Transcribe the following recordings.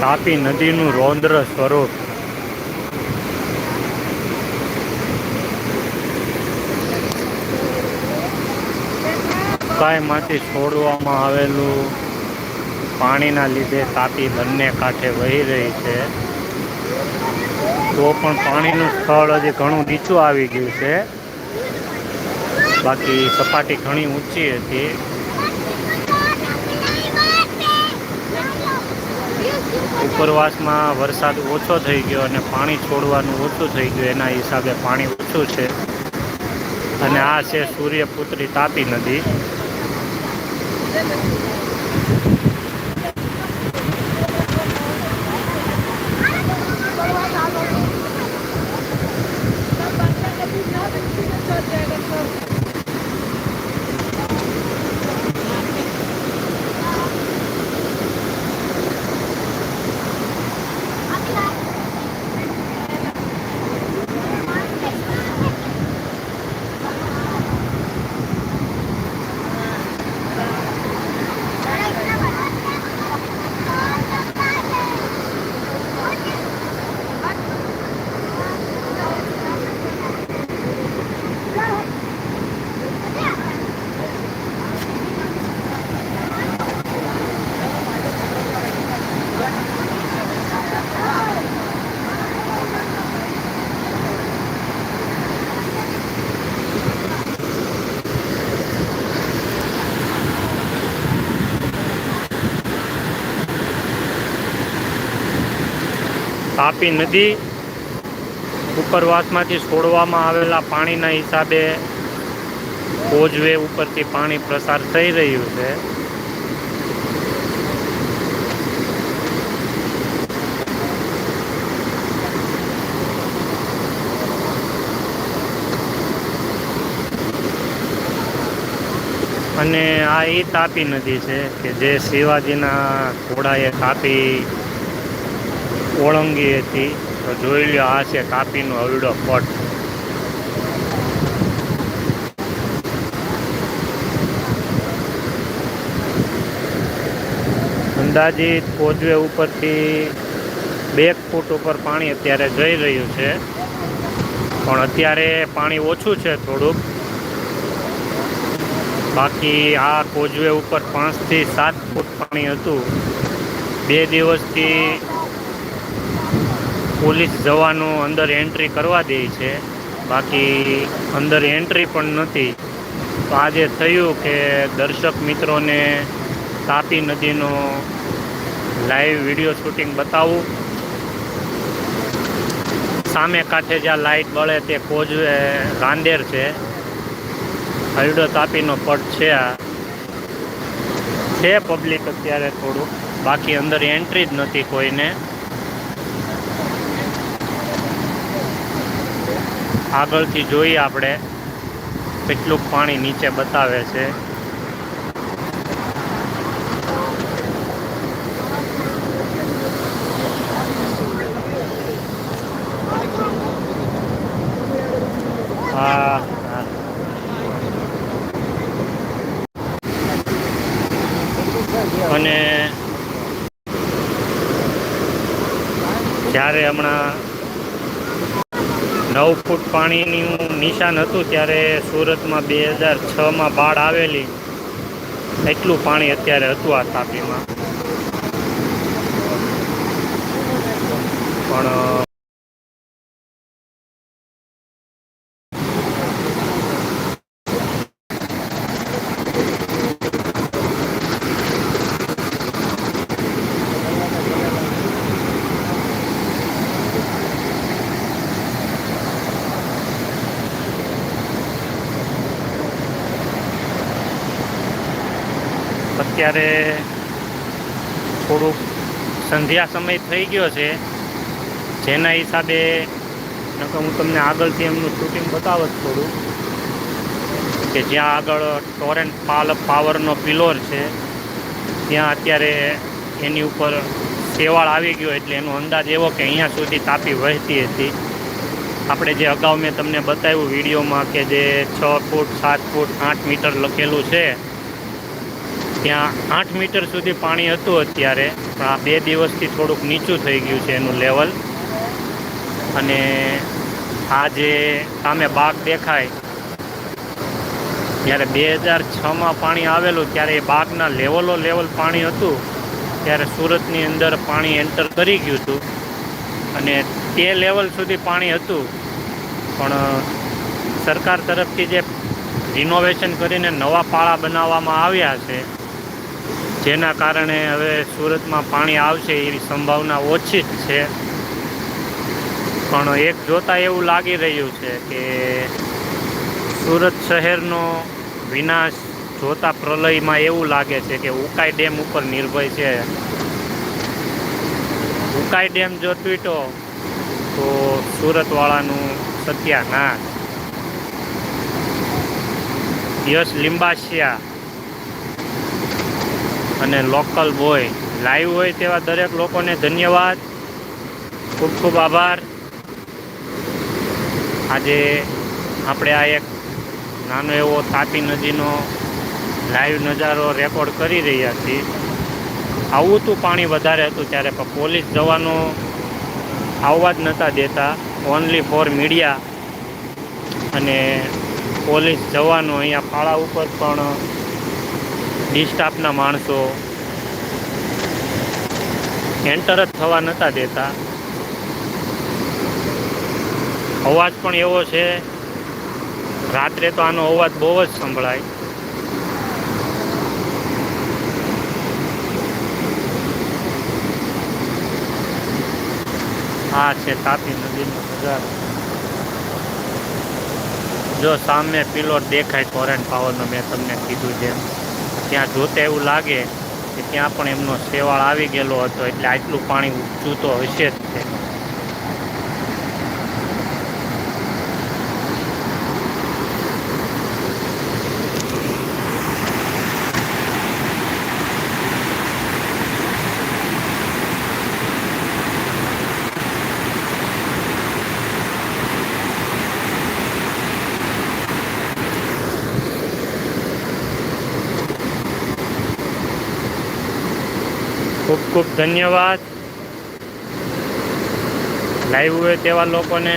તાપી નદીનું રૌદ્ર સ્વરૂપ. માંથી છોડવામાં આવેલું પાણીના લીધે તાપી બંને કાંઠે વહી રહી છે. તો પણ પાણીનું સ્થળ હજી ઘણું નીચું આવી ગયું છે. બાકી સપાટી ઘણી ઊંચી હતી. ઉપરવાસમાં વરસાદ ઓછો થઈ ગયો અને પાણી છોડવાનું ઓછું થઈ ગયું, એના હિસાબે પાણી ઓછું છે. અને આ છે સૂર્યપુત્રી તાપી નદી. તાપી નદી ઉપરવાસમાંથી છોડવામાં આવેલા પાણીના હિસાબે કોઝવે ઉપરથી પાણી પ્રસાર થઈ રહ્યું છે. અને આ એ તાપી નદી છે કે જે શિવાજીના ઘોડાએ તાપી ઓળંગી હતી. તો જોઈ લો આ છે તાપીનો હરડો પટ અંદાજિત કોજવે ઉપરથી બે ફૂટ ઉપર પાણી અત્યારે જઈ રહ્યું છે. પણ અત્યારે પાણી ઓછું છે થોડુંક. બાકી આ કોજવે ઉપર પાંચથી સાત ફૂટ પાણી હતું. બે દિવસથી પોલીસ જવાનો અંદર એન્ટ્રી કરવા દે છે. બાકી અંદર એન્ટ્રી પણ નથી. તો આજે થયું કે દર્શક મિત્રોને તાપી નદીનો લાઈવ વીડિયો શૂટિંગ બતાવું. સામે કાંઠે જ્યાં લાઇટ બળે તે કોજ રાંદેર છે. હરડો તાપીનો પટ છે આ. છે પબ્લિક અત્યારે થોડું. બાકી અંદર એન્ટ્રી જ નથી કોઈને. આગળથી જોઈએ આપણે કેટલું પાણી નીચે બતાવે છે હા અને જ્યારે હમણાં નવ ફૂટ પાણીનું નિશાન હતું ત્યારે સુરતમાં બે હજાર છમાં બાળ આવેલી એટલું પાણી અત્યારે હતું આ તાપીમાં. પણ અત્યારે થોડુંક સંધ્યા સમય થઈ ગયો છે. જેના હિસાબે નકર હું તમને આગળથી એમનું શૂટિંગ બતાવત થોડું. કે જ્યાં આગળ ટોરેન્ટ પાલ પાવરનો પિલોર છે, ત્યાં અત્યારે એની ઉપર શેવાળ આવી ગયો એટલે એનો અંદાજ એવો કે અહીંયા સુધી તાપી વહેતી હતી. આપણે જે અગાઉ મેં તમને બતાવ્યું વિડીયોમાં કે જે છ ફૂટ, સાત ફૂટ, આઠ મીટર લખેલું છે. ત્યાં આઠ મીટર સુધી પાણી હતું અત્યારે, પણ આ બે દિવસથી થોડુંક નીચું થઈ ગયું છે એનું લેવલ. અને આ જે સામે બાગ દેખાય, જ્યારે બે હજાર છમાં પાણી આવેલું, ત્યારે એ બાગના લેવલો લેવલ પાણી હતું, ત્યારે સુરતની અંદર પાણી એન્ટર કરી ગયું હતું. અને તે લેવલ સુધી પાણી હતું. પણ, સરકાર તરફથી જે રિનોવેશન કરીને નવા પાળા બનાવવામાં આવ્યા છે જેના કારણે હવે સુરતમાં પાણી આવશે એવી સંભાવના ઓછી જ છે. પણ એક જોતા એવું લાગી રહ્યું છે કે સુરત શહેરનો વિનાશ જોતા પ્રલયમાં એવું લાગે છે કે ઉકાઈ ડેમ ઉપર નિર્ભય છે. ઉકાઈ ડેમ જો તૂટો તો સુરતવાળાનું સત્યાનાશ. યશ લિંબાશિયા અને લોકલ બોય. લાઈવ હોય તેવા દરેક લોકોને ધન્યવાદ. ખૂબ ખૂબ આભાર. આજે આપણે આ એક નાનો એવો તાપી નદીનો લાઈવ નજારો રેકોર્ડ કરી રહ્યા છીએ. આવું હતું પાણી વધારે હતું ત્યારે, પણ પોલીસ જવાનો આવવા જ નહોતા દેતા. ઓનલી ફોર મીડિયા અને પોલીસ જવાનો અહીંયા ફાળા ઉપર પણ ડી સ્ટાફના માણસો એન્ટર જ થવા નહોતા દેતા. અવાજ પણ એવો છે, રાત્રે તો આનો અવાજ બહુ જ સંભળાય. આ છે તાપી નદીનો નજારો. જો સામે પિલોટ દેખાય ટોરેન્ટ પાવરનો મેં તમને કીધું જેમ. ત્યાં જોતે એવું લાગે કે ત્યાં પણ એમનો શેવાળ આવી ગયેલો હતો એટલે આટલું પાણી ઊંચું તો હશે જ છે ખૂબ ખૂબ ધન્યવાદ. લાઈવ હોય તેવા લોકોને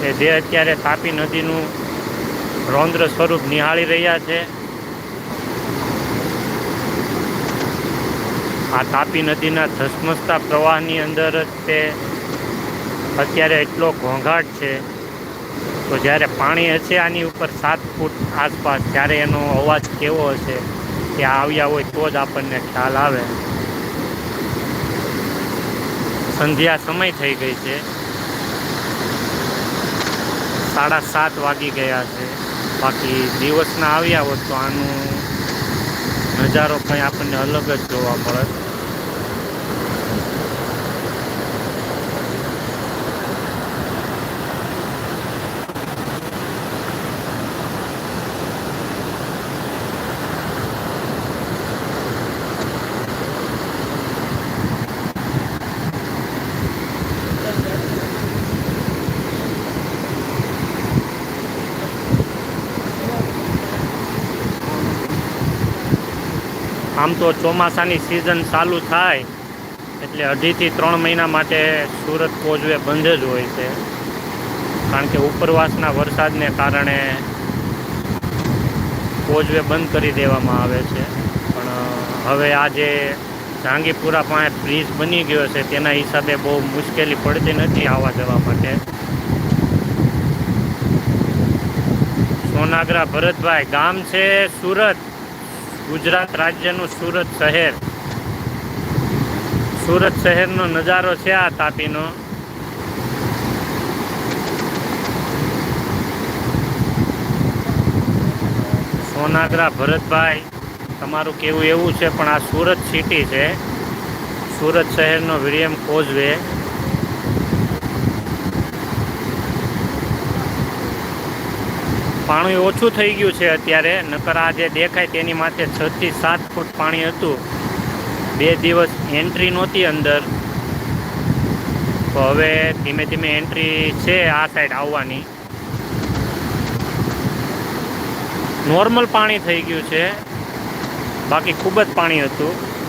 કે જે અત્યારે તાપી નદીનું રૌદ્ર સ્વરૂપ નિહાળી રહ્યા છે. આ તાપી નદીના ધસમસતા પ્રવાહની અંદર જ તે અત્યારે એટલો ઘોંઘાટ છે તો જ્યારે પાણી હશે આની ઉપર સાત ફૂટ આસપાસ, ત્યારે એનો અવાજ કેવો હશે તે આવ્યા હોય તો જ આપણને ખ્યાલ આવે. સંધ્યા સમય થઈ ગઈ છે. સાડા સાત વાગી ગયા છે. બાકી દિવસના આવ્યા હોત તો આનું નજારો કંઈ આપણને અલગ જ જોવા મળે આમ તો ચોમાસાની સિઝન ચાલુ થાય, એટલે અઢીથી ત્રણ મહિના માટે સુરત કોઝવે બંધ જ હોય છે. કારણ કે ઉપરવાસના વરસાદને કારણે કોઝવે બંધ કરી દેવામાં આવે છે. પણ હવે આજે જાંગીપુરા પાસે બ્રિજ બની ગયો છે, તેના હિસાબે બહુ મુશ્કેલી પડતી નથી આવવા જવા માટે. સોનાગરા ભરતભાઈ, ગામ છે સુરત. ગુજરાત રાજ્યનું સુરત શહેર. સુરત શહેરનો નજારો છે આ તાપીનો. સોનાગરા ભરતભાઈ, તમારું કેવું એવું છે, પણ આ સુરત સિટી છે. સુરત શહેરનો વિલિયમ કોઝવે. પાણી ઓછું થઈ ગયું છે અત્યારે. નકર આ જે દેખાય તેની માથે થી સાત ફૂટ પાણી હતું. બે દિવસ એન્ટ્રી નહોતી અંદર. તો હવે ધીમે ધીમે એન્ટ્રી છે આ સાઈડ આવવાની. નોર્મલ પાણી થઈ ગયું છે. બાકી ખૂબ જ પાણી હતું.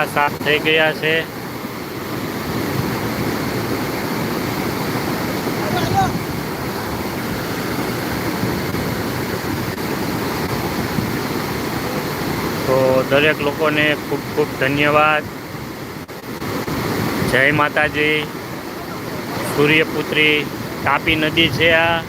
સાડા સાફ થઈ ગયા છે. તો દરેક લોકોને ખૂબ ખૂબ ધન્યવાદ. જય માતાજી. સૂર્યપુત્રી તાપી નદી છે આ.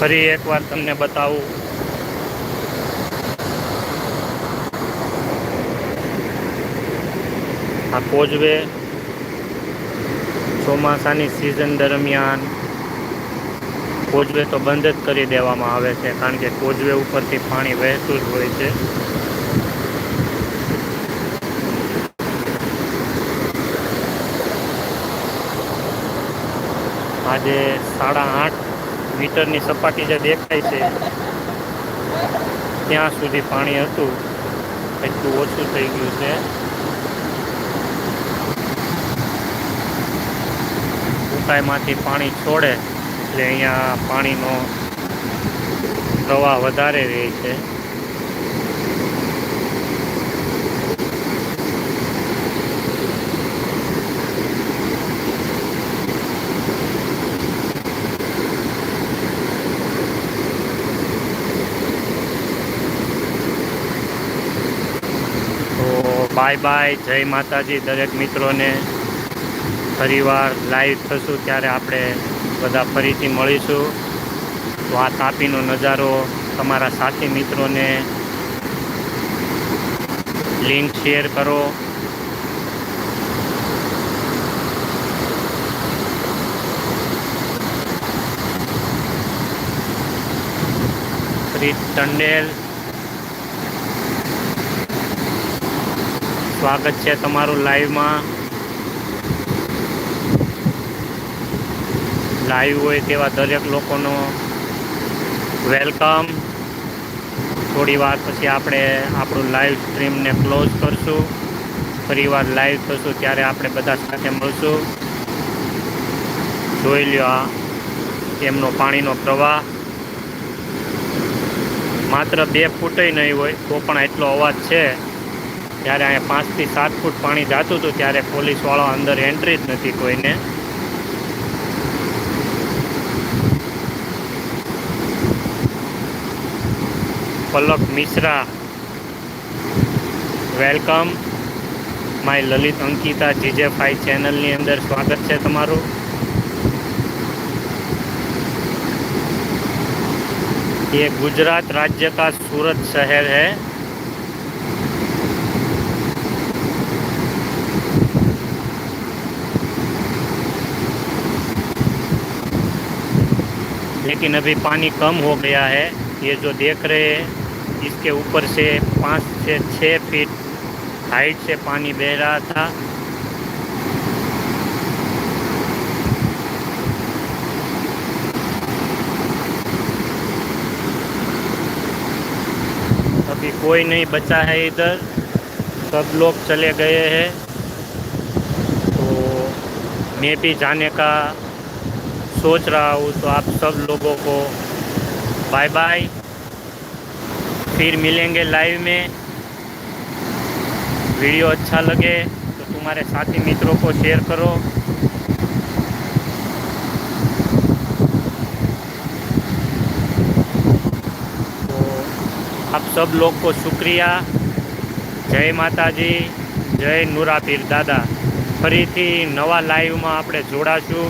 ફરી એકવાર તમને બતાવું. આ કોઝવે ચોમાસાની સિઝન દરમિયાન કોઝવે તો બંધ જ કરી દેવામાં આવે છે, કારણ કે કોઝવે ઉપરથી પાણી વહેતું જ હોય છે. આજે સાડા આઠ મીટરની સપાટી જે દેખાય છે, ત્યાં સુધી પાણી હતું, એટલું ઓછું થઈ ગયું છે. ઉકાઈમાંથી પાણી છોડે એટલે અહીંયા પાણીનો પ્રવાહ વધારે રહે છે. બાય બાય જય માતાજી, દરેક મિત્રોને. ફરીવાર લાઈવ થશું ત્યારે આપણે બધા ફરીથી મળીશું. તો આ તાપીનો નજારો તમારા સાથી મિત્રોને લિંક શેર કરો. પ્રીત ટંડેલ. સ્વાગત છે તમારું લાઈવમાં લાઈવ હોય તેવા દરેક લોકોનો વેલકમ. થોડી વાર પછી આપણે આપણું લાઈવ સ્ટ્રીમને ક્લોઝ કરશું. ફરી વાર લાઈવ થશું ત્યારે આપણે બધા સાથે મળશું. જોઈ લ્યો આ એમનો પાણીનો પ્રવાહ. માત્ર બે ફૂટય નહીં હોય, તો પણ એટલો અવાજ છે. ત્યારે અહીંયા પાંચથી સાત ફૂટ પાણી જાતું હતું, ત્યારે પોલીસવાળા અંદર એન્ટ્રી જ નથી કોઈને. Palak Mishra welcome my Lalit Ankita GJ five ચેનલની અંદર સ્વાગત છે તમારું ये गुजरात राज्य का सूरत शहर है लेकिन अभी पानी कम हो गया है ये जो देख रहे हैं इसके ऊपर से पाँच से छः फीट हाइट से पानी बह रहा था। अभी कोई नहीं बचा है इधर। सब लोग चले गए हैं। तो मैं भी जाने का सोच रहा हूँ तो आप सब लोगों को बाय बाय फिर मिलेंगे लाइव में वीडियो अच्छा लगे तो तुम्हारे साथी मित्रों को शेयर करो તો આપ સબ લોગ को શુક્રિયા જય માતાજી જય નુરાપીર દાદા ફરીથી નવા લાઈવમાં આપણે જોડાશું